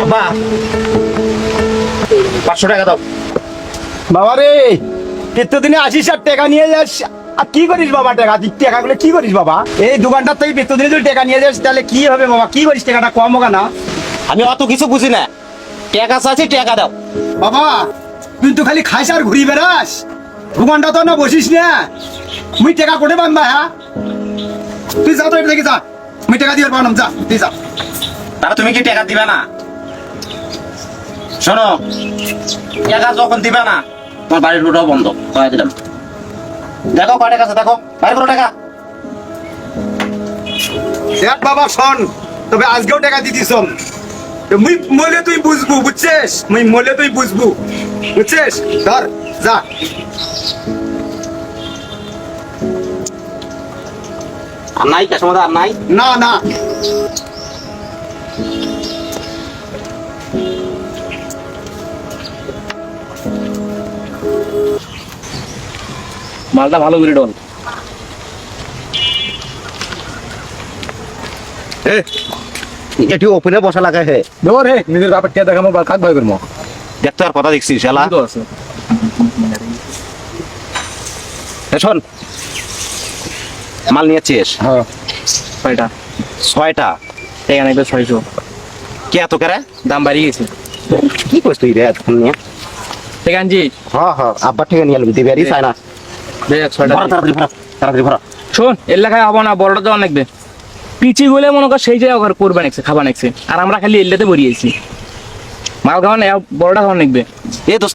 বাবা পাঁচশো টাকা দাও। বাবা রে আসিস আর টাকা নিয়ে যাস। আর কি করিস বাবা টাকা? তুই টাকাগুলো কি করিস বাবা? এই দোকানটার থেকে দিনে তুই টাকা নিয়ে যাস তাহলে কি হবে বাবা? কি করিস টাকাটা? কম হোক না। আমি অত কিছু বুঝি না। টাকা চাচ্ছি টাকা দাও। বাবা তুই তো খালি খাইস আর ঘুরি বেড়াস। দোকানটা তো না বসিস না। মুই টাকা কোটে বান্ধবা হ্যাঁ? তুই যা তো এটা থেকে যা। মুই টাকা দিয়ে পারলাম যা তুই যা। তাহলে তুমি কি টাকা দিবে না? শোনো টাকা যখন দিবে না তোমার বাড়ির রোডও বন্ধ কয়ে দিলাম। দেখো কয় টাকা আছে দেখো বাড়ি কোনো টাকা? দেখ বাবা শোন তবে আজকেও টাকা দিতিস মুই মলে তুই বুঝবু বুঝছিস? মুই মলে তুই বুঝবু বুঝছিস? ধর যা। আর নাই মধ্যে আর নাই? না না। মালটা ভালো করে ডল এটি ওপেনে বসা লাগা হে। দেবো রে নিজের ব্যাপার কে দেখাবো বা কাক করব দেখতে আর কথা দেখছিস শালা। এ শোন। মাল নিয়েছিস? হ্যাঁ। কয়টা ছয়টা? টাকা নাকি ছয়শো। কে এত করে? দাম বাড়িয়ে গেছে। কি করছিস তুই রে এতক্ষণ নিয়ে? টাকা আনছি হ্যাঁ হ্যাঁ আব্বার থেকে নিয়ে দিবি চাই না। শোন এর লেখায় হব না বড়টা দেওয়া লাগবে। পিচি গুলে মনে কর সেই জায়গা ঘর করবে নেকছে খাবার নেকছে আর আমরা খালি এল্লাতে বরিয়েছি মাল খাওয়া নেই বড়টা খাওয়া নেকবে এ তো